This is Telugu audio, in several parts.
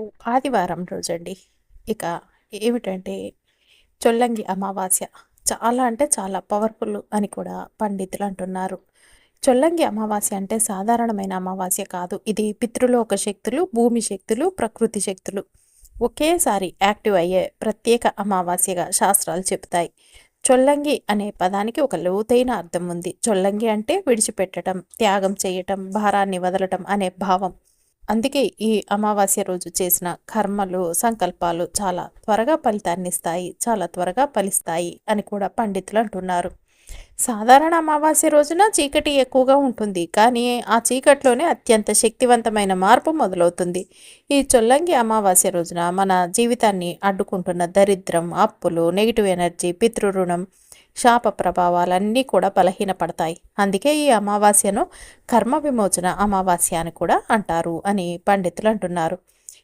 రేపు ఆదివారం రోజండి. ఇక ఏమిటంటే చొల్లంగి అమావాస్య. చాలా అంటే చాలా పవర్ఫుల్ అని కూడా పండితులు అంటున్నారు. చొల్లంగి అమావాస్య అంటే సాధారణమైన అమావాస్య కాదు. ఇది పితృలోక శక్తులు భూమి శక్తులు ప్రకృతి శక్తులు. ఒకేసారి యాక్టివ్ అయ్యే ప్రత్యేక అమావాస్యగా శాస్త్రాలు చెబుతాయి. చొల్లంగి అనే పదానికి ఒక లోతైన అర్థం ఉంది. చొల్లంగి అంటే విడిచిపెట్టడం త్యాగం చేయటం భారాన్ని వదలటం అనే భావం. అందుకే ఈ అమావాస్య రోజు చేసిన కర్మలు సంకల్పాలు చాలా త్వరగా ఫలితాన్ని ఇస్తాయి చాలా త్వరగా ఫలిస్తాయి అని కూడా పండితులు అంటున్నారు. సాధారణ అమావాస్య రోజున చీకటి ఎక్కువగా ఉంటుంది. కానీ ఆ చీకట్లోనే అత్యంత శక్తివంతమైన మార్పు మొదలవుతుంది. ఈ చొల్లంగి అమావాస్య రోజున మన జీవితాన్ని అడ్డుకుంటున్న దరిద్రం అప్పులు నెగిటివ్ ఎనర్జీ పితృరుణం శాప ప్రభావాలన్నీ కూడా బలహీనపడతాయి. అందుకే ఈ అమావాస్యను కర్మ విమోచన అమావాస్య అని కూడా అంటారు అని పండితులు అంటున్నారు.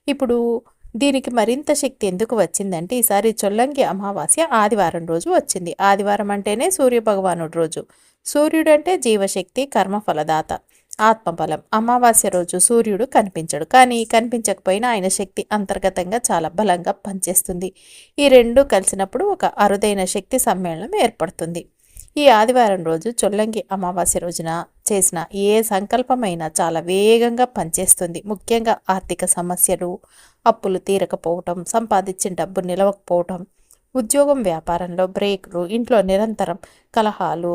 ఇప్పుడు దీనికి మరింత శక్తి ఎందుకు వచ్చిందంటే ఈసారి చొల్లంగి అమావాస్య ఆదివారం రోజు వచ్చింది. ఆదివారం అంటేనే సూర్యభగవానుడు రోజు. సూర్యుడు అంటే జీవశక్తి కర్మఫలదాత ఆత్మబలం. అమావాస్య రోజు సూర్యుడు కనిపించడు. కానీ కనిపించకపోయినా ఆయన శక్తి అంతర్గతంగా చాలా బలంగా పనిచేస్తుంది. ఈ రెండు కలిసినప్పుడు ఒక అరుదైన శక్తి సమ్మేళనం ఏర్పడుతుంది. ఈ ఆదివారం రోజు చొల్లంగి అమావాస్య రోజున చేసిన ఏ సంకల్పమైనా చాలా వేగంగా పనిచేస్తుంది. ముఖ్యంగా ఆర్థిక సమస్యలు అప్పులు తీరకపోవటం సంపాదించిన డబ్బు నిలవకపోవటం ఉద్యోగం వ్యాపారంలో బ్రేకులు ఇంట్లో నిరంతరం కలహాలు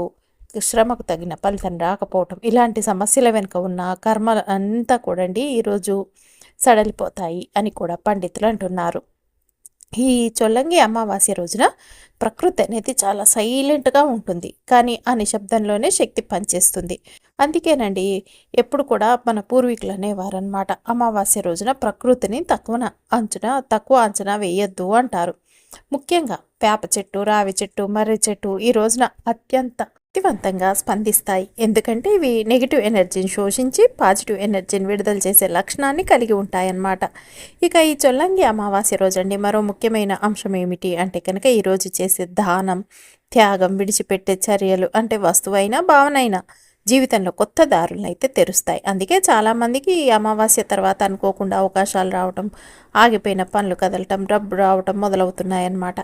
శ్రమకు తగిన ఫలితం రాకపోవటం ఇలాంటి సమస్యల వెనుక ఉన్న కర్మలు అంతా కూడండి ఈరోజు సడలిపోతాయి అని కూడా పండితులు అంటున్నారు. ఈ చొల్లంగి అమావాస్య రోజున ప్రకృతి అనేది చాలా సైలెంట్గా ఉంటుంది. కానీ ఆ నిశ్శబ్దంలోనే శక్తి పనిచేస్తుంది. అందుకేనండి ఎప్పుడు కూడా మన పూర్వీకులు అనేవారనమాట అమావాస్య రోజున ప్రకృతిని తక్కువ అంచనా తక్కువ అంచనా వేయొద్దు అంటారు. ముఖ్యంగా వేప చెట్టు రావి చెట్టు మర్రి చెట్టు ఈ రోజున అత్యంత శక్తివంతంగా స్పందిస్తాయి. ఎందుకంటే ఇవి నెగిటివ్ ఎనర్జీని శోషించి పాజిటివ్ ఎనర్జీని విడుదల చేసే లక్షణాన్ని కలిగి ఉంటాయన్నమాట. ఇక ఈ చొల్లంగి అమావాస్య రోజండి మరో ముఖ్యమైన అంశం ఏమిటి అంటే కనుక ఈరోజు చేసే దానం త్యాగం విడిచిపెట్టే చర్యలు అంటే వస్తువైనా భావనైనా జీవితంలో కొత్త దారులను అయితే తెరుస్తాయి. అందుకే చాలామందికి ఈ అమావాస్య తర్వాత అనుకోకుండా అవకాశాలు రావటం ఆగిపోయిన పనులు కదలటం డబ్బు రావటం మొదలవుతున్నాయన్నమాట.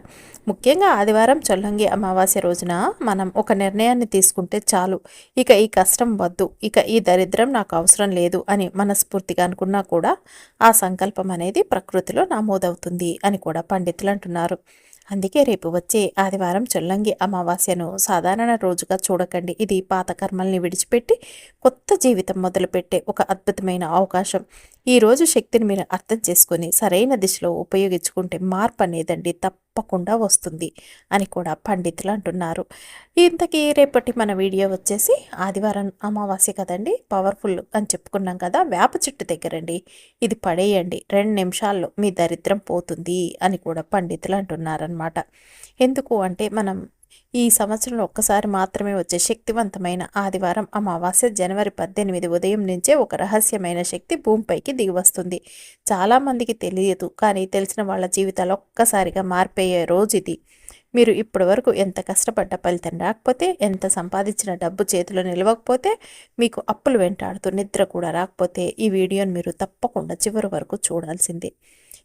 ముఖ్యంగా ఆదివారం చొల్లంగి అమావాస్య రోజున మనం ఒక నిర్ణయాన్ని తీసుకుంటే చాలు. ఇక ఈ కష్టం వద్దు. ఇక ఈ దరిద్రం నాకు అవసరం లేదు అని మనస్ఫూర్తిగా అనుకున్నా కూడా ఆ సంకల్పం అనేది ప్రకృతిలో నమోదవుతుంది అని కూడా పండితులు అంటున్నారు. అందుకే రేపు వచ్చే ఆదివారం చొల్లంగి అమావాస్యను సాధారణ రోజుగా చూడకండి. ఇది పాత కర్మల్ని విడిచిపెట్టి కొత్త జీవితం మొదలుపెట్టే ఒక అద్భుతమైన అవకాశం. ఈరోజు శక్తిని మీరు అర్థం చేసుకొని సరైన దిశలో ఉపయోగించుకుంటే మార్పు అనేదండి తప్పకుండా వస్తుంది అని కూడా పండితులు అంటున్నారు. ఇంతకీ రేపటి మన వీడియో వచ్చేసి ఆదివారం అమావాస్య కదండి పవర్ఫుల్ అని చెప్పుకున్నాం కదా వేప చెట్టు దగ్గరండి. ఇది పడేయండి రెండు నిమిషాల్లో మీ దరిద్రం పోతుంది అని కూడా పండితులు అంటున్నారనమాట ఎందుకు అంటే మనం ఈ సంవత్సరంలో ఒక్కసారి మాత్రమే వచ్చే శక్తివంతమైన ఆదివారం అమావాస్య జనవరి పద్దెనిమిది ఉదయం నుంచే ఒక రహస్యమైన శక్తి భూమిపైకి దిగివస్తుంది. చాలామందికి తెలియదు కానీ తెలిసిన వాళ్ళ జీవితాలు ఒక్కసారిగా మార్పయ్యే రోజు ఇది. మీరు ఇప్పటి వరకు ఎంత కష్టపడ్డ ఫలితం రాకపోతే ఎంత సంపాదించిన డబ్బు చేతిలో నిలవకపోతే మీకు అప్పులు వెంటాడుతూ నిద్ర కూడా రాకపోతే ఈ వీడియోని మీరు తప్పకుండా చివరి వరకు చూడాల్సిందే.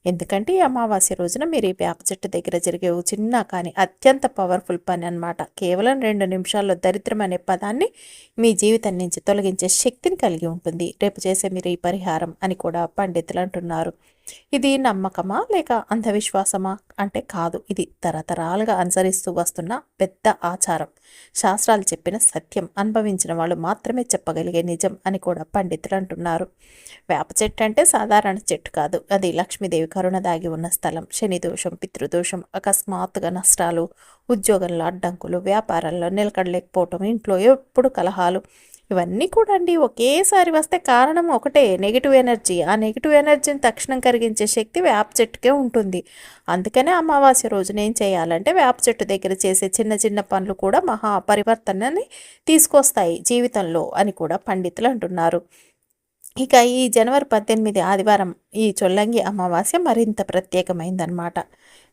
ఎందుకంటే ఈ అమావాస్య రోజున మీరు ఈ వేప చెట్టు దగ్గర జరిగే ఓ చిన్న కానీ అత్యంత పవర్ఫుల్ పని అనమాట కేవలం రెండు నిమిషాల్లో దరిద్రం అనే పదాన్ని మీ జీవితం నుంచి తొలగించే శక్తిని కలిగి ఉంటుంది. రేపు చేసే మీరు ఈ పరిహారం అని కూడా పండితులు అంటున్నారు. ఇది నమ్మకమా లేక అంధవిశ్వాసమా? అంటే కాదు ఇది తరతరాలుగా అనుసరిస్తూ వస్తున్న పెద్ద ఆచారం. శాస్త్రాలు చెప్పిన సత్యం అనుభవించిన వాళ్ళు మాత్రమే చెప్పగలిగే నిజం అని కూడా పండితులు అంటున్నారు. వేప చెట్టు అంటే సాధారణ చెట్టు కాదు. అది లక్ష్మీదేవి కరుణ దాగి ఉన్న స్థలం. శని దోషం పితృదోషం అకస్మాత్తుగా నష్టాలు ఉద్యోగంలో అడ్డంకులు వ్యాపారంలో నిలకడలేకపోవటం ఇంట్లో ఎప్పుడు కలహాలు ఇవన్నీ కూడా అండి ఒకేసారి వస్తే కారణం ఒకటే. నెగిటివ్ ఎనర్జీ ఆ నెగిటివ్ ఎనర్జీని తక్షణం కరిగించే శక్తి వేప చెట్టుకే ఉంటుంది. అందుకనే అమావాస్య రోజున ఏం చేయాలంటే వేప చెట్టు దగ్గర చేసే చిన్న చిన్న పనులు కూడా మహా పరివర్తనని తీసుకొస్తాయి జీవితంలో అని కూడా పండితులు అంటున్నారు. ఇక ఈ జనవరి పద్దెనిమిది ఆదివారం ఈ చొల్లంగి అమావాస్య మరింత ప్రత్యేకమైందనమాట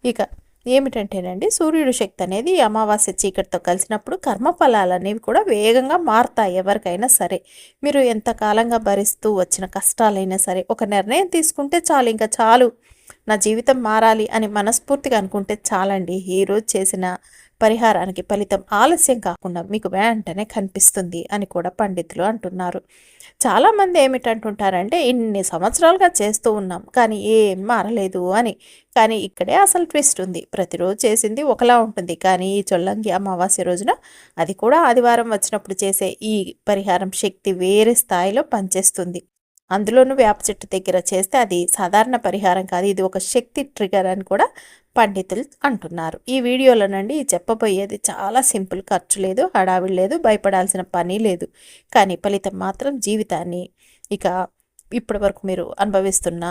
ఇక ఏమిటంటేనండి సూర్యుడు శక్తి అనేది అమావాస్య చీకటితో కలిసినప్పుడు కర్మఫలాలు అనేవి కూడా వేగంగా మారుతాయి ఎవరికైనా సరే. మీరు ఎంతకాలంగా భరిస్తూ వచ్చిన కష్టాలైనా సరే ఒక నిర్ణయం తీసుకుంటే చాలు ఇంకా చాలు. నా జీవితం మారాలి అని మనస్ఫూర్తిగా అనుకుంటే చాలండి. ఈరోజు చేసిన పరిహారానికి ఫలితం ఆలస్యం కాకుండా మీకు వెంటనే కనిపిస్తుంది అని కూడా పండితులు అంటున్నారు. చాలామంది ఏమిటంటుంటారంటే ఇన్ని సంవత్సరాలుగా చేస్తూ ఉన్నాం కానీ ఏం మారలేదు అని. కానీ ఇక్కడే అసలు ట్విస్ట్ ఉంది. ప్రతిరోజు చేసింది ఒకలా ఉంటుంది. కానీ ఈ చొల్లంగి అమావాస్య రోజున అది కూడా ఆదివారం వచ్చినప్పుడు చేసే ఈ పరిహారం శక్తి వేరే స్థాయిలో పనిచేస్తుంది. అందులోనూ వేప చెట్టు దగ్గర చేస్తే అది సాధారణ పరిహారం కాదు. ఇది ఒక శక్తి ట్రిగర్ అని కూడా పండితులు అంటున్నారు. ఈ వీడియోలోనండి చెప్పబోయేది చాలా సింపుల్ ఖర్చు లేదు హడావిడి లేదు భయపడాల్సిన పని లేదు. కానీ ఫలితం మాత్రం జీవితాన్ని ఇక ఇప్పటి వరకు మీరు అనుభవిస్తున్న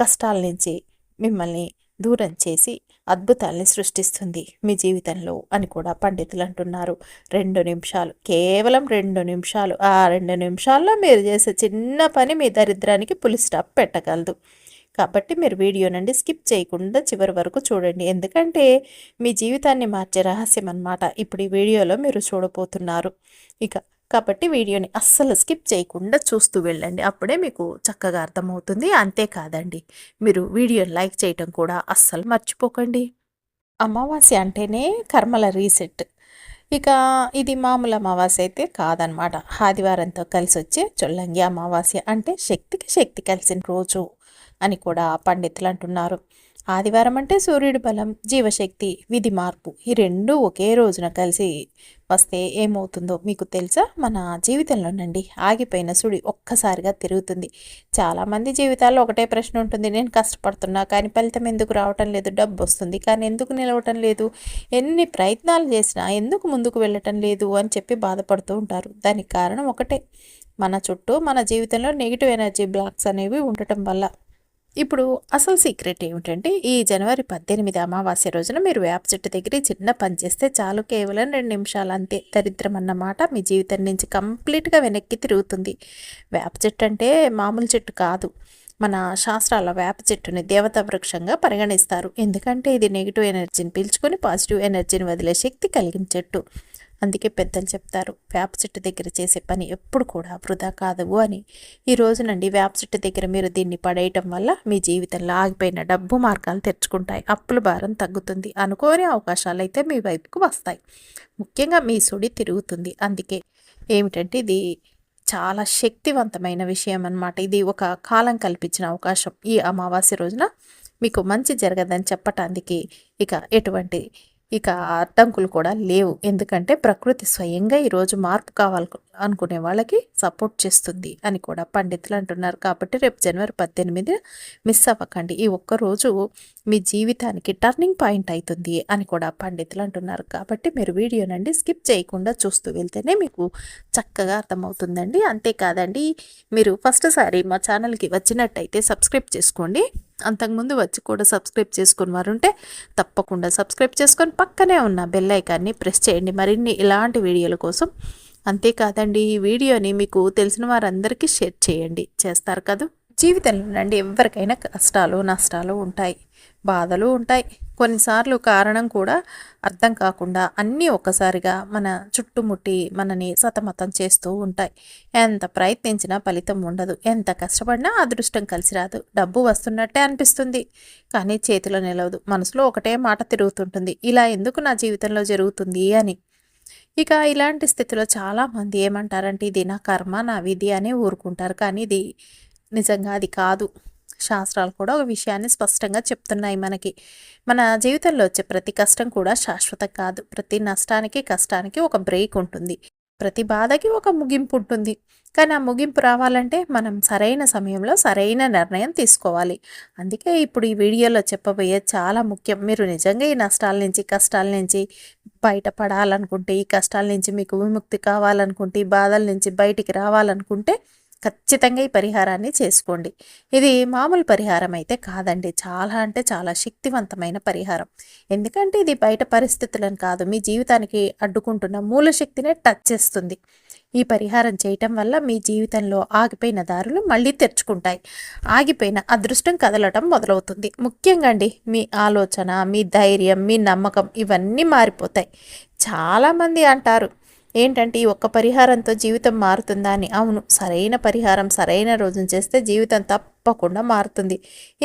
కష్టాల నుంచి మిమ్మల్ని దూరం చేసి అద్భుతాల్ని సృష్టిస్తుంది మీ జీవితంలో అని కూడా పండితులు అంటున్నారు. రెండు నిమిషాలు కేవలం రెండు నిమిషాలు. ఆ రెండు నిమిషాల్లో మీరు చేసే చిన్న పని మీ దరిద్రానికి పులి స్టాప్ పెట్టగలదు. కాబట్టి మీరు వీడియో నుండి స్కిప్ చేయకుండా చివరి వరకు చూడండి. ఎందుకంటే మీ జీవితాన్ని మార్చే రహస్యం అనమాట ఇప్పుడు ఈ వీడియోలో మీరు చూడబోతున్నారు. ఇక కాబట్టి వీడియోని అస్సలు స్కిప్ చేయకుండా చూస్తూ వెళ్ళండి. అప్పుడే మీకు చక్కగా అర్థమవుతుంది. అంతేకాదండి మీరు వీడియోని లైక్ చేయటం కూడా అస్సలు మర్చిపోకండి. అమావాస్య అంటేనే కర్మల రీసెట్. ఇక ఇది మామూలు అమావాస్య అయితే కాదనమాట ఆదివారంతో కలిసి వచ్చే చొల్లంగి అమావాస్య అంటే శక్తికి శక్తి కలిసిన రోజు. అని కూడా పండితులు అంటున్నారు. ఆదివారం అంటే సూర్యుడి బలం జీవశక్తి విధి మార్పు ఈ రెండు ఒకే రోజున కలిసి వస్తే ఏమవుతుందో మీకు తెలుసా? మన జీవితంలోనండి ఆగిపోయిన సుడి ఒక్కసారిగా తిరుగుతుంది. చాలామంది జీవితాల్లో ఒకటే ప్రశ్న ఉంటుంది. నేను కష్టపడుతున్నా కానీ ఫలితం ఎందుకు రావటం లేదు? డబ్బు వస్తుంది కానీ ఎందుకు నిలవటం లేదు? ఎన్ని ప్రయత్నాలు చేసినా ఎందుకు ముందుకు వెళ్ళటం లేదు? అని చెప్పి బాధపడుతూ ఉంటారు. దానికి కారణం ఒకటే. మన చుట్టూ మన జీవితంలో నెగిటివ్ ఎనర్జీ బ్లాక్స్ అనేవి ఉండటం వల్ల ఇప్పుడు అసలు సీక్రెట్ ఏమిటంటే ఈ జనవరి పద్దెనిమిది అమావాస్య రోజున మీరు వేప చెట్టు దగ్గర చిన్న పని చేస్తే చాలు కేవలం రెండు నిమిషాలు అంతే. దరిద్రం అన్నమాట మీ జీవితం నుంచి కంప్లీట్గా వెనక్కి తిరుగుతుంది. వేప చెట్టు అంటే మామూలు చెట్టు కాదు. మన శాస్త్రాల వేప చెట్టుని దేవతా వృక్షంగా పరిగణిస్తారు. ఎందుకంటే ఇది నెగిటివ్ ఎనర్జీని పీల్చుకొని పాజిటివ్ ఎనర్జీని వదిలే శక్తి కలిగిన చెట్టు. అందుకే పెద్దలు చెప్తారు వేప చెట్టు దగ్గర చేసే పని ఎప్పుడు కూడా వృధా కాదు అని. ఈ రోజు నుండి వేప చెట్టు దగ్గర మీరు దీన్ని పడేయటం వల్ల మీ జీవితంలో ఆగిపోయిన డబ్బు మార్గాలు తెచ్చుకుంటాయి అప్పుల భారం తగ్గుతుంది అనుకోని అవకాశాలు అయితే మీ వైపుకు వస్తాయి. ముఖ్యంగా మీ సుడి తిరుగుతుంది. అందుకే ఏమిటంటే ఇది చాలా శక్తివంతమైన విషయం అనమాట ఇది ఒక కాలం కల్పించిన అవకాశం. ఈ అమావాస్య రోజున మీకు మంచి జరగదని చెప్పటానికి ఇక ఎటువంటి ఇక అడ్డంకులు కూడా లేవు. ఎందుకంటే ప్రకృతి స్వయంగా ఈరోజు మార్పు కావాలి అనుకునే వాళ్ళకి సపోర్ట్ చేస్తుంది అని కూడా పండితులు అంటున్నారు. కాబట్టి రేపు జనవరి పద్దెనిమిది మిస్ అవ్వకండి. ఈ ఒక్కరోజు మీ జీవితానికి టర్నింగ్ పాయింట్ అవుతుంది అని కూడా పండితులు అంటున్నారు. కాబట్టి మీరు వీడియోనండి స్కిప్ చేయకుండా చూస్తూ వెళ్తేనే మీకు చక్కగా అర్థమవుతుందండి. అంతేకాదండి మీరు ఫస్ట్ సారి మా ఛానల్కి వచ్చినట్టయితే సబ్స్క్రైబ్ చేసుకోండి. అంతకుముందు వచ్చి కూడా సబ్స్క్రైబ్ చేసుకుని వారు ఉంటే తప్పకుండా సబ్స్క్రైబ్ చేసుకొని పక్కనే ఉన్న బెల్ ఐకాన్ని ప్రెస్ చేయండి. మరిన్ని ఇలాంటి వీడియోల కోసం అంతేకాదండి ఈ వీడియోని మీకు తెలిసిన వారందరికీ షేర్ చేయండి. చేస్తారు కదా? జీవితంలో నుండి ఎవరికైనా కష్టాలు నష్టాలు ఉంటాయి. బాధలు ఉంటాయి. కొన్నిసార్లు కారణం కూడా అర్థం కాకుండా అన్నీ ఒక్కసారిగా మన చుట్టుముట్టి మనని సతమతం చేస్తూ ఉంటాయి. ఎంత ప్రయత్నించినా ఫలితం ఉండదు. ఎంత కష్టపడినా అదృష్టం కలిసి రాదు. డబ్బు వస్తున్నట్టే అనిపిస్తుంది. కానీ చేతిలో నిలవదు. మనసులో ఒకటే మాట తిరుగుతుంటుంది. ఇలా ఎందుకు నా జీవితంలో జరుగుతుంది అని. ఇక ఇలాంటి స్థితిలో చాలామంది ఏమంటారంటే ఇది నా కర్మ నా విధి అని ఊరుకుంటారు. కానీ ఇది నిజంగా అది కాదు. శాస్త్రాలు కూడా ఒక విషయాన్ని స్పష్టంగా చెప్తున్నాయి మనకి. మన జీవితంలో వచ్చే ప్రతి కష్టం కూడా శాశ్వతం కాదు. ప్రతి నష్టానికి కష్టానికి ఒక బ్రేక్ ఉంటుంది. ప్రతి బాధకి ఒక ముగింపు ఉంటుంది. కానీ ఆ ముగింపు రావాలంటే మనం సరైన సమయంలో సరైన నిర్ణయం తీసుకోవాలి. అందుకే ఇప్పుడు ఈ వీడియోలో చెప్పబోయే చాలా ముఖ్యం. మీరు నిజంగా ఈ నష్టాల నుంచి కష్టాల నుంచి బయటపడాలనుకుంటే ఈ కష్టాల నుంచి మీకు విముక్తి కావాలనుకుంటే ఈ బాధల నుంచి బయటికి రావాలనుకుంటే ఖచ్చితంగా ఈ పరిహారాన్ని చేసుకోండి. ఇది మామూలు పరిహారం అయితే కాదండి. చాలా అంటే చాలా శక్తివంతమైన పరిహారం. ఎందుకంటే ఇది బయట పరిస్థితులను కాదు మీ జీవితానికి అడ్డుకుంటున్న మూల శక్తినే టచ్ చేస్తుంది. ఈ పరిహారం చేయటం వల్ల మీ జీవితంలో ఆగిపోయిన దారులు మళ్ళీ తెరుచుకుంటాయి. ఆగిపోయిన అదృష్టం కదలటం మొదలవుతుంది. ముఖ్యంగా అండి మీ ఆలోచన మీ ధైర్యం మీ నమ్మకం ఇవన్నీ మారిపోతాయి. చాలామంది అంటారు ఏంటంటే ఈ ఒక్క పరిహారంతో జీవితం మారుతుందా అని. అవును సరైన పరిహారం సరైన రోజున చేస్తే జీవితం తప్పకుండా మారుతుంది.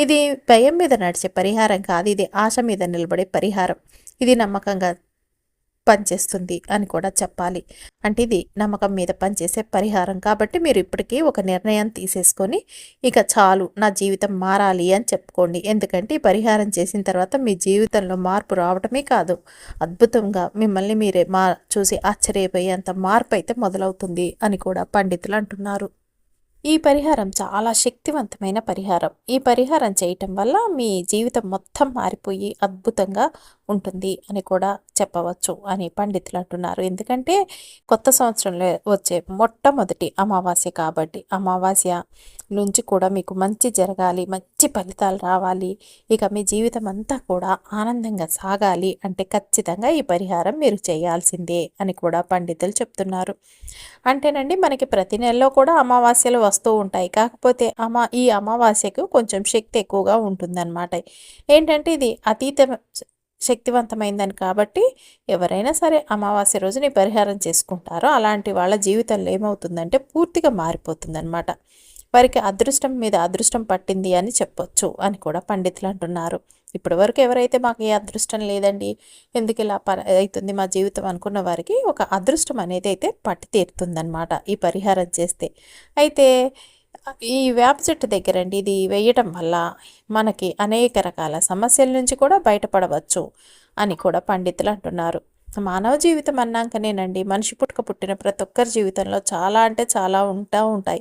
ఇది భయం మీద నడిచే పరిహారం కాదు ఇది ఆశ మీద నిలబడే పరిహారం. ఇది నమ్మకంగా పనిచేస్తుంది అని కూడా చెప్పాలి. అంటే ఇది నమ్మకం మీద పనిచేసే పరిహారం కాబట్టి మీరు ఇప్పటికీ ఒక నిర్ణయం తీసేసుకొని ఇక చాలు నా జీవితం మారాలి అని చెప్పుకోండి. ఎందుకంటే ఈ పరిహారం చేసిన తర్వాత మీ జీవితంలో మార్పు రావటమే కాదు అద్భుతంగా మిమ్మల్ని మీరే మా చూసి ఆశ్చర్యపోయేంత మార్పు అయితే మొదలవుతుంది అని కూడా పండితులు అంటున్నారు. ఈ పరిహారం చాలా శక్తివంతమైన పరిహారం. ఈ పరిహారం చేయటం వల్ల మీ జీవితం మొత్తం మారిపోయి అద్భుతంగా ఉంటుంది అని కూడా చెప్పవచ్చు అని పండితులు అంటున్నారు. ఎందుకంటే కొత్త సంవత్సరంలో వచ్చే మొట్టమొదటి అమావాస్య కాబట్టి అమావాస్య నుంచి కూడా మీకు మంచి జరగాలి మంచి ఫలితాలు రావాలి. ఇక మీ జీవితం అంతా కూడా ఆనందంగా సాగాలి అంటే ఖచ్చితంగా ఈ పరిహారం మీరు చేయాల్సిందే అని కూడా పండితులు చెప్తున్నారు. అంటేనండి మనకి ప్రతి నెలలో కూడా అమావాస్యలు వస్తూ ఉంటాయి. కాకపోతే అమా ఈ అమావాస్యకు కొంచెం శక్తి ఎక్కువగా ఉంటుందన్నమాట. ఏంటంటే ఇది అతీత శక్తివంతమైందని కాబట్టి ఎవరైనా సరే అమావాస్య రోజుని పరిహారం చేసుకుంటారో అలాంటి వాళ్ళ జీవితంలో ఏమవుతుందంటే పూర్తిగా మారిపోతుందన్నమాట. వారికి అదృష్టం మీద అదృష్టం పట్టింది అని చెప్పొచ్చు అని కూడా పండితులు అంటున్నారు. ఇప్పటి వరకు ఎవరైతే మాకు ఏ అదృష్టం లేదండి ఎందుకు ఇలా ప అవుతుంది మా జీవితం అనుకున్న వారికి ఒక అదృష్టం అనేది అయితే పట్టి తీరుతుందనమాట ఈ పరిహారం చేస్తే. అయితే ఈ వేప చెట్టు దగ్గరండి ఇది వేయటం వల్ల మనకి అనేక రకాల సమస్యల నుంచి కూడా బయటపడవచ్చు అని కూడా పండితులు అంటున్నారు. మానవ జీవితం అన్నాకనేనండి మనిషి పుట్టుక పుట్టిన ప్రతి ఒక్కరి జీవితంలో చాలా అంటే చాలా ఉంటా ఉంటాయి.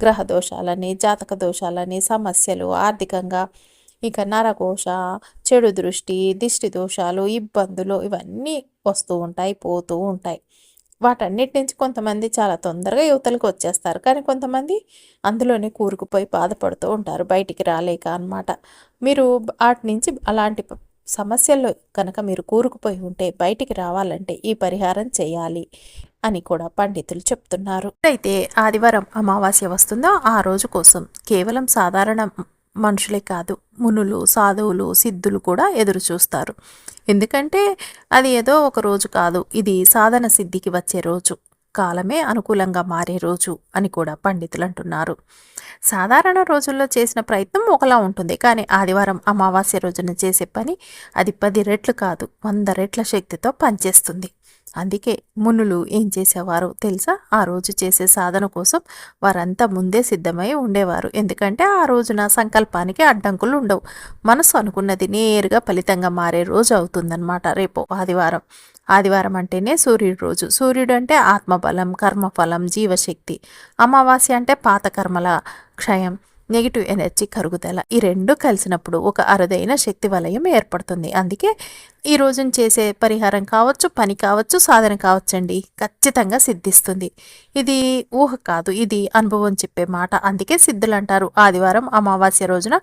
గ్రహ దోషాలని జాతక దోషాలని సమస్యలు ఆర్థికంగా ఇక నరకోశ చెడు దృష్టి దిష్టి దోషాలు ఇబ్బందులు ఇవన్నీ వస్తూ ఉంటాయి పోతూ ఉంటాయి. వాటన్నిటి నుంచి కొంతమంది చాలా తొందరగా యువతలకు వచ్చేస్తారు. కానీ కొంతమంది అందులోనే కూరుకుపోయి బాధపడుతూ ఉంటారు. బయటికి రాలేక అనమాట మీరు వాటి నుంచి అలాంటి సమస్యల్లో కనుక మీరు కూరుకుపోయి ఉంటే బయటికి రావాలంటే ఈ పరిహారం చేయాలి. అని కూడా పండితులు చెప్తున్నారు. అయితే ఆదివారం అమావాస్య వస్తుందో? ఆ రోజు కోసం కేవలం సాధారణ మనుషులే కాదు మునులు సాధువులు సిద్ధులు కూడా ఎదురు చూస్తారు. ఎందుకంటే అది ఏదో ఒక రోజు కాదు ఇది సాధన సిద్ధికి వచ్చే రోజు కాలమే అనుకూలంగా మారే రోజు అని కూడా పండితులు అంటున్నారు. సాధారణ రోజుల్లో చేసిన ప్రయత్నం ఒకలా ఉంటుంది కానీ ఆదివారం అమావాస్య రోజున చేసే పని అది పది రెట్లు కాదు వంద రెట్ల శక్తితో పనిచేస్తుంది. అందుకే మునులు ఏం చేసేవారు తెలుసా? ఆ రోజు చేసే సాధన కోసం వారంతా ముందే సిద్ధమై ఉండేవారు. ఎందుకంటే ఆ రోజున సంకల్పానికి అడ్డంకులు ఉండవు. మనసు అనుకున్నది నేరుగా ఫలితంగా మారే రోజు అవుతుందన్నమాట రేపు ఆదివారం. ఆదివారం అంటేనే సూర్యుడు రోజు. సూర్యుడు అంటే ఆత్మబలం కర్మఫలం జీవశక్తి. అమావాస్య అంటే పాత కర్మల క్షయం. నెగిటివ్ ఎనర్జీ కరుగుదల. ఈ రెండు కలిసినప్పుడు ఒక అరుదైన శక్తి వలయం ఏర్పడుతుంది. అందుకే ఈ రోజున చేసే పరిహారం కావచ్చు పని కావచ్చు సాధన కావచ్చండి. ఖచ్చితంగా సిద్ధిస్తుంది. ఇది ఊహ కాదు ఇది అనుభవం చెప్పే మాట. అందుకే సిద్ధులు అంటారు ఆదివారం అమావాస్య రోజున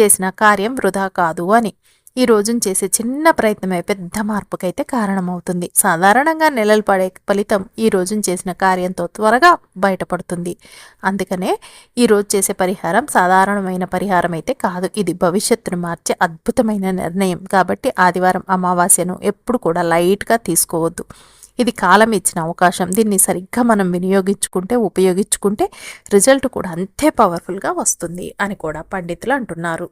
చేసిన కార్యం వృధా కాదు అని. ఈ రోజున చేసే చిన్న ప్రయత్నమే పెద్ద మార్పుకైతే కారణమవుతుంది. సాధారణంగా నెలలు పడే ఫలితం ఈ రోజున చేసిన కార్యంతో త్వరగా బయటపడుతుంది. అందుకనే ఈరోజు చేసే పరిహారం సాధారణమైన పరిహారం అయితే కాదు. ఇది భవిష్యత్తును మార్చే అద్భుతమైన నిర్ణయం. కాబట్టి ఆదివారం అమావాస్యను ఎప్పుడు కూడా లైట్గా తీసుకోవద్దు. ఇది కాలం ఇచ్చిన అవకాశం. దీన్ని సరిగ్గా మనం వినియోగించుకుంటే ఉపయోగించుకుంటే రిజల్ట్ కూడా అంతే పవర్ఫుల్గా వస్తుంది అని కూడా పండితులు అంటున్నారు.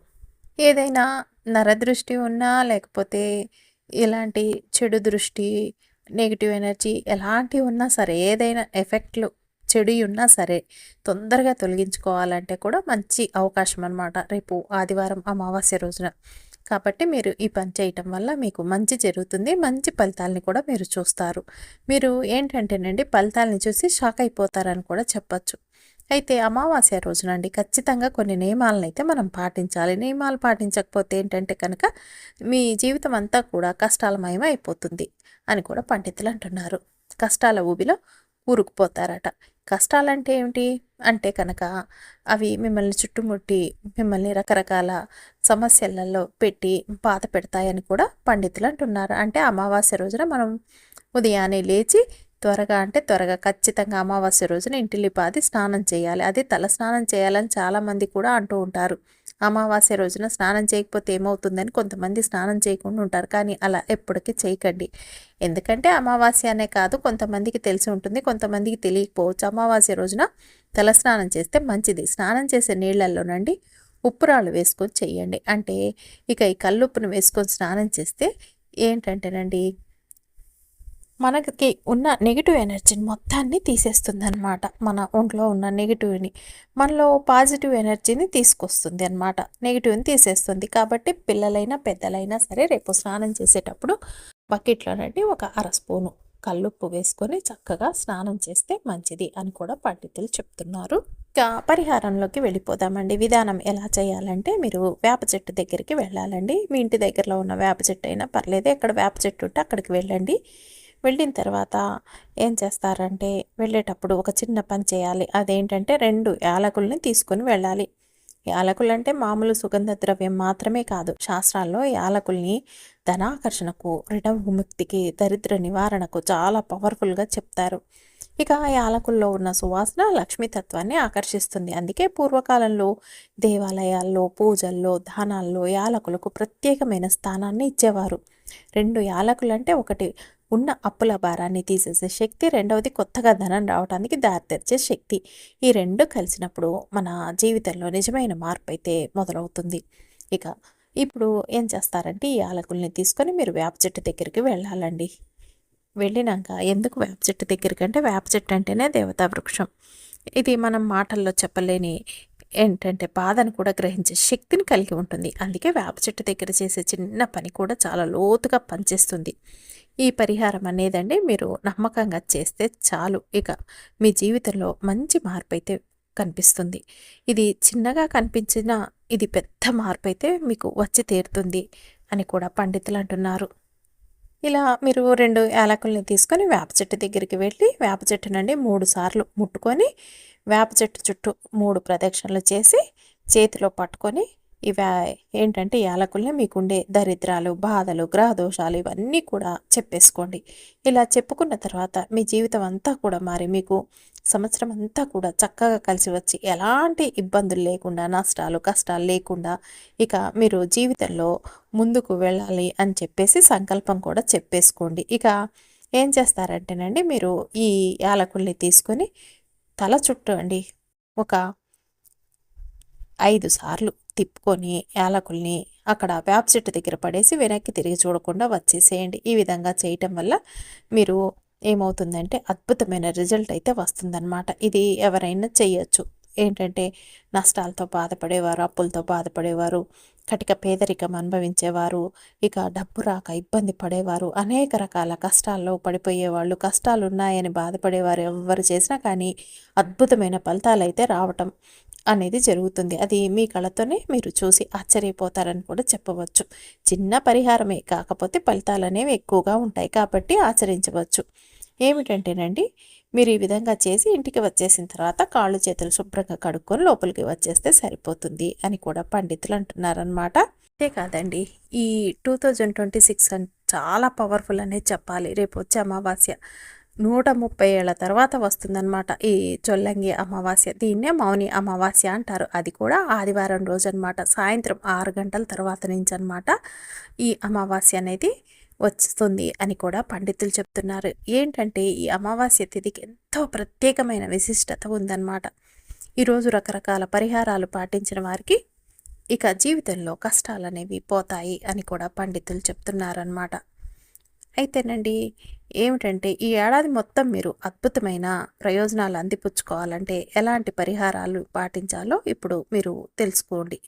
ఏదైనా నరదృష్టి ఉన్నా లేకపోతే ఇలాంటి చెడు దృష్టి నెగిటివ్ ఎనర్జీ ఎలాంటివి ఉన్నా సరే ఏదైనా ఎఫెక్ట్లు చెడు ఉన్నా సరే తొందరగా తొలగించుకోవాలంటే కూడా మంచి అవకాశం అనమాట రేపు ఆదివారం అమావాస్య రోజున. కాబట్టి మీరు ఈ పని చేయటం వల్ల మీకు మంచి జరుగుతుంది మంచి ఫలితాలని కూడా మీరు చూస్తారు. మీరు ఏంటంటేనండి ఫలితాలని చూసి షాక్ అయిపోతారని కూడా చెప్పచ్చు. అయితే అమావాస్య రోజునండి. ఖచ్చితంగా కొన్ని నియమాలను అయితే మనం పాటించాలి. నియమాలు పాటించకపోతే ఏంటంటే కనుక మీ జీవితం అంతా కూడా కష్టాలమయం అయిపోతుంది అని కూడా పండితులు అంటున్నారు. కష్టాల ఊబిలో ఊరుకుపోతారట కష్టాలంటే ఏమిటి? అంటే కనుక అవి మిమ్మల్ని చుట్టుముట్టి మిమ్మల్ని రకరకాల సమస్యలలో పెట్టి బాధ పెడతాయని కూడా పండితులు అంటున్నారు. అంటే అమావాస్య రోజున మనం ఉదయాన్నే లేచి త్వరగా అంటే త్వరగా ఖచ్చితంగా అమావాస్య రోజున ఇంటిల్లిపాది స్నానం చేయాలి. అది తల స్నానం చేయాలని చాలామంది కూడా అంటూ ఉంటారు. అమావాస్య రోజున స్నానం చేయకపోతే ఏమవుతుందని కొంతమంది స్నానం చేయకుండా ఉంటారు. కానీ అలా ఎప్పటికీ చేయకండి. ఎందుకంటే అమావాస్య అనే కాదు కొంతమందికి తెలిసి ఉంటుంది కొంతమందికి తెలియకపోవచ్చు. అమావాస్య రోజున తల స్నానం చేస్తే మంచిది. స్నానం చేసే నీళ్ళల్లోనండి ఉప్పురాలు వేసుకొని చేయండి. అంటే ఇక ఈ కల్లుప్పును వేసుకొని స్నానం చేస్తే ఏంటంటేనండి మనకి ఉన్న నెగిటివ్ ఎనర్జీని మొత్తాన్ని తీసేస్తుంది అనమాట మన ఒంట్లో ఉన్న నెగిటివ్ని మనలో పాజిటివ్ ఎనర్జీని తీసుకొస్తుంది అనమాట నెగిటివ్ని తీసేస్తుంది. కాబట్టి పిల్లలైనా పెద్దలైనా సరే రేపు స్నానం చేసేటప్పుడు బకెట్లోనండి ఒక అర స్పూను కల్లుప్పు వేసుకొని చక్కగా స్నానం చేస్తే మంచిది అని కూడా పండితులు చెప్తున్నారు. ఇక పరిహారంలోకి వెళ్ళిపోదామండి. విధానం ఎలా చేయాలంటే మీరు వేప చెట్టు దగ్గరికి వెళ్ళాలండి. మీ ఇంటి దగ్గరలో ఉన్న వేప చెట్టు అయినా పర్లేదు ఎక్కడ వేప చెట్టు ఉంటే అక్కడికి వెళ్ళండి. వెళ్ళిన తర్వాత ఏం చేస్తారంటే వెళ్ళేటప్పుడు ఒక చిన్న పని చేయాలి. అదేంటంటే రెండు యాలకుల్ని తీసుకొని వెళ్ళాలి. యాలకులు అంటే మామూలు సుగంధ ద్రవ్యం మాత్రమే కాదు. శాస్త్రాల్లో యాలకుల్ని ధనాకర్షణకు రిణ విముక్తికి దరిద్ర నివారణకు చాలా పవర్ఫుల్గా చెప్తారు. ఇక యాలకుల్లో ఉన్న సువాసన లక్ష్మీతత్వాన్ని ఆకర్షిస్తుంది. అందుకే పూర్వకాలంలో దేవాలయాల్లో పూజల్లో దానాల్లో యాలకులకు ప్రత్యేకమైన స్థానాన్ని ఇచ్చేవారు. రెండు యాలకులు అంటే ఒకటి ఉన్న అప్పుల భారాన్ని తీసేసే శక్తి రెండవది కొత్తగా ధనం రావడానికి దారితెచ్చే శక్తి. ఈ రెండు కలిసినప్పుడు మన జీవితంలో నిజమైన మార్పు అయితే మొదలవుతుంది. ఇక ఇప్పుడు ఏం చేస్తారంటే ఈ ఆలకుల్ని తీసుకొని మీరు వేప చెట్టు దగ్గరికి వెళ్ళాలండి. వెళ్ళినాక ఎందుకు వేప చెట్టు దగ్గరికి అంటే వేప చెట్టు అంటేనే దేవతా వృక్షం. ఇది మనం మాటల్లో చెప్పలేని ఏంటంటే బాధను కూడా గ్రహించే శక్తిని కలిగి ఉంటుంది. అందుకే వేప చెట్టు దగ్గర చేసే చిన్న పని కూడా చాలా లోతుగా పనిచేస్తుంది. ఈ పరిహారం అనేదండి మీరు నమ్మకంగా చేస్తే చాలు. ఇక మీ జీవితంలో మంచి మార్పు అయితే కనిపిస్తుంది. ఇది చిన్నగా కనిపించిన ఇది పెద్ద మార్పు అయితే మీకు వచ్చి తీరుతుంది అని కూడా పండితులు అంటున్నారు. ఇలా మీరు రెండు యాలకుల్ని తీసుకొని వేప చెట్టు దగ్గరికి వెళ్ళి వేప చెట్టు నుండి మూడు సార్లు ముట్టుకొని వేప చెట్టు చుట్టూ మూడు ప్రదక్షిణలు చేసి చేతిలో పట్టుకొని ఇవి ఏంటంటే యాలకుల్ని మీకుండే దరిద్రాలు బాధలు గ్రహదోషాలు ఇవన్నీ కూడా చెప్పేసుకోండి. ఇలా చెప్పుకున్న తర్వాత మీ జీవితం అంతా కూడా మారి మీకు సంవత్సరం అంతా కూడా చక్కగా కలిసి వచ్చి ఎలాంటి ఇబ్బందులు లేకుండా నష్టాలు కష్టాలు లేకుండా ఇక మీరు జీవితంలో ముందుకు వెళ్ళాలి అని చెప్పేసి సంకల్పం కూడా చెప్పేసుకోండి. ఇక ఏం చేస్తారంటేనండి మీరు ఈ యాలకుల్ని తీసుకొని తల చుట్టూ అండి ఒక ఐదు సార్లు తిప్పుకొని యాలకుల్ని అక్కడ వేప చెట్టు దగ్గర పడేసి వెనక్కి తిరిగి చూడకుండా వచ్చేసేయండి. ఈ విధంగా చేయటం వల్ల మీరు ఏమవుతుందంటే అద్భుతమైన రిజల్ట్ అయితే వస్తుందన్నమాట. ఇది ఎవరైనా చేయొచ్చు. ఏంటంటే నష్టాలతో బాధపడేవారు అప్పులతో బాధపడేవారు కటిక పేదరికం అనుభవించేవారు ఇక డబ్బు రాక ఇబ్బంది పడేవారు అనేక రకాల కష్టాల్లో పడిపోయేవాళ్ళు కష్టాలు ఉన్నాయని బాధపడేవారు ఎవరు చేసినా కానీ అద్భుతమైన ఫలితాలు అయితే రావటం అనేది జరుగుతుంది. అది మీ కళతోనే మీరు చూసి ఆశ్చర్యపోతారని కూడా చెప్పవచ్చు. చిన్న పరిహారమే కాకపోతే ఫలితాలు అనేవి ఎక్కువగా ఉంటాయి కాబట్టి ఆచరించవచ్చు. ఏమిటంటేనండి మీరు ఈ విధంగా చేసి ఇంటికి వచ్చేసిన తర్వాత కాళ్ళు చేతులు శుభ్రంగా కడుక్కొని లోపలికి వచ్చేస్తే సరిపోతుంది అని కూడా పండితులు అంటున్నారనమాట అంతే కాదండి ఈ టూ థౌజండ్ ట్వంటీ సిక్స్ చాలా పవర్ఫుల్ అనేది చెప్పాలి. రేపు వచ్చే అమావాస్య. నూట ముప్పై ఏళ్ళ తర్వాత వస్తుందన్నమాట ఈ చొల్లంగి అమావాస్య. దీన్నే మౌని అమావాస్య అంటారు. అది కూడా ఆదివారం రోజు అనమాట సాయంత్రం ఆరు గంటల తర్వాత నుంచి అనమాట ఈ అమావాస్య అనేది వస్తుంది అని కూడా పండితులు చెప్తున్నారు. ఏంటంటే ఈ అమావాస్య తిథికి ఎంతో ప్రత్యేకమైన విశిష్టత ఉందన్నమాట. ఈరోజు రకరకాల పరిహారాలు పాటించిన వారికి ఇక జీవితంలో కష్టాలు అనేవి పోతాయి అని కూడా పండితులు చెప్తున్నారనమాట అయితేనండి ఏమిటంటే ఈ ఏడాది మొత్తం మీరు అద్భుతమైన ప్రయోజనాలు అందిపుచ్చుకోవాలంటే ఎలాంటి పరిహారాలు పాటించాలో ఇప్పుడు మీరు తెలుసుకోండి.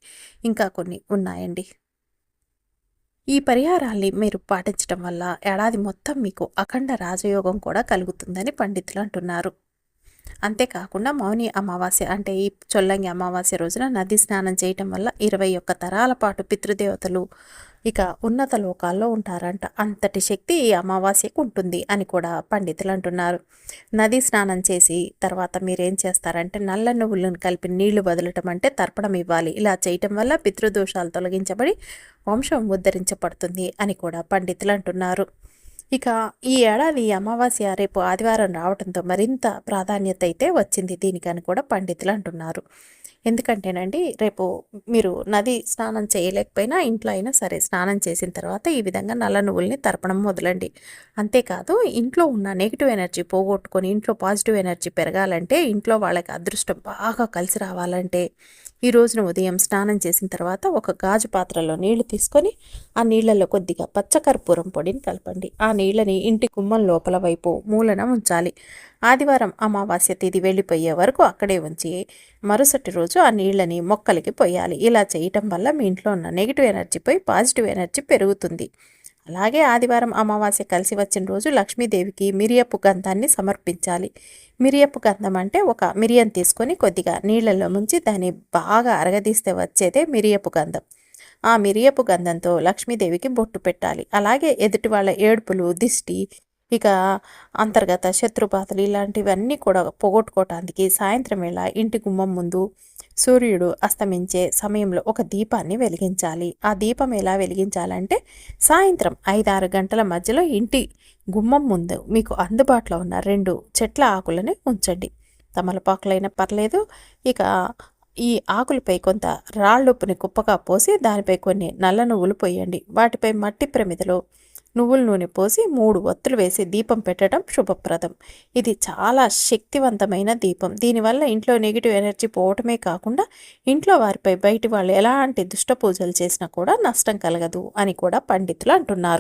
ఇంకా కొన్ని ఉన్నాయండి. ఈ పరిహారాల్ని మీరు పాటించడం వల్ల ఏడాది మొత్తం మీకు అఖండ రాజయోగం కూడా కలుగుతుందని పండితులు అంటున్నారు. అంతేకాకుండా మౌని అమావాస్య అంటే ఈ చొల్లంగి అమావాస్య రోజున నది స్నానం చేయటం వల్ల ఇరవై ఒక్క తరాల పాటు పితృదేవతలు ఇక ఉన్నత లోకాల్లో ఉంటారంట. అంతటి శక్తి ఈ అమావాస్యకు ఉంటుంది అని కూడా పండితులు అంటున్నారు. నది స్నానం చేసి తర్వాత మీరేం చేస్తారంటే నల్ల నువ్వులను కలిపి నీళ్ళు వదలటం అంటే తర్పణం ఇవ్వాలి. ఇలా చేయటం వల్ల పితృదోషాలు తొలగించబడి వంశం ఉద్ధరించబడుతుంది అని కూడా పండితులు అంటున్నారు. ఇక ఈ ఏడాది అమావాస్య రేపు ఆదివారం రావడంతో మరింత ప్రాధాన్యత అయితే వచ్చింది దీనికని కూడా పండితులు అంటున్నారు. ఎందుకంటేనండి రేపు మీరు నది స్నానం చేయలేకపోయినా ఇంట్లో అయినా సరే స్నానం చేసిన తర్వాత ఈ విధంగా నల్ల నువ్వుల్ని తరపడం మొదలండి. అంతేకాదు ఇంట్లో ఉన్న నెగిటివ్ ఎనర్జీ పోగొట్టుకొని ఇంట్లో పాజిటివ్ ఎనర్జీ పెరగాలంటే ఇంట్లో వాళ్ళకి అదృష్టం బాగా కలిసి రావాలంటే ఈ రోజున ఉదయం స్నానం చేసిన తర్వాత ఒక గాజు పాత్రలో నీళ్ళు తీసుకొని ఆ నీళ్ళలో కొద్దిగా పచ్చకర్పూరం పొడిని కలపండి. ఆ నీళ్ళని ఇంటి కుమ్మం లోపల వైపు మూలన ఉంచాలి. ఆదివారం అమావాస్య తిది వెళ్ళిపోయే వరకు అక్కడే ఉంచి మరుసటి రోజు ఆ నీళ్ళని మొక్కలకి పోయాలి. ఇలా చేయటం వల్ల మీ ఇంట్లో ఉన్న నెగిటివ్ ఎనర్జీ పోయి పాజిటివ్ ఎనర్జీ పెరుగుతుంది. అలాగే ఆదివారం అమావాస్య కలిసి వచ్చిన రోజు లక్ష్మీదేవికి మిరియపు గంధాన్ని సమర్పించాలి. మిరియపు గంధం అంటే ఒక మిరియం తీసుకొని కొద్దిగా నీళ్ళల్లో ముంచి దాన్ని బాగా అరగదీస్తే వచ్చేదే మిరియపు గంధం. ఆ మిరియపు గంధంతో లక్ష్మీదేవికి బొట్టు పెట్టాలి. అలాగే ఎదుటి వాళ్ళ ఏడుపులు దిష్టి ఇక అంతర్గత శత్రుబాధలు ఇలాంటివన్నీ కూడా పోగొట్టుకోవటానికి సాయంత్రం వేళ ఇంటి గుమ్మం ముందు సూర్యుడు అస్తమించే సమయంలో ఒక దీపాన్ని వెలిగించాలి. ఆ దీపం ఎలా వెలిగించాలంటే సాయంత్రం ఐదారు గంటల మధ్యలో ఇంటి గుమ్మం ముందు మీకు అందుబాటులో ఉన్న రెండు చెట్ల ఆకులని ఉంచండి. తమలపాకులైనా పర్లేదు ఇక ఈ ఆకులపై కొంత రాళ్ళుప్పుని కుప్పగా పోసి దానిపై కొన్ని నల్ల నువ్వులు పోయండి. వాటిపై మట్టి ప్రమిదలో నువ్వుల నూనె పోసి మూడు ఒత్తులు వేసి దీపం పెట్టడం శుభప్రదం. ఇది చాలా శక్తివంతమైన దీపం. దీనివల్ల ఇంట్లో నెగిటివ్ ఎనర్జీ పోవటమే కాకుండా ఇంట్లో వారిపై బయటి వాళ్ళు ఎలాంటి దుష్ట పూజలు చేసినా కూడా నష్టం కలగదు అని కూడా పండితులు అంటున్నారు.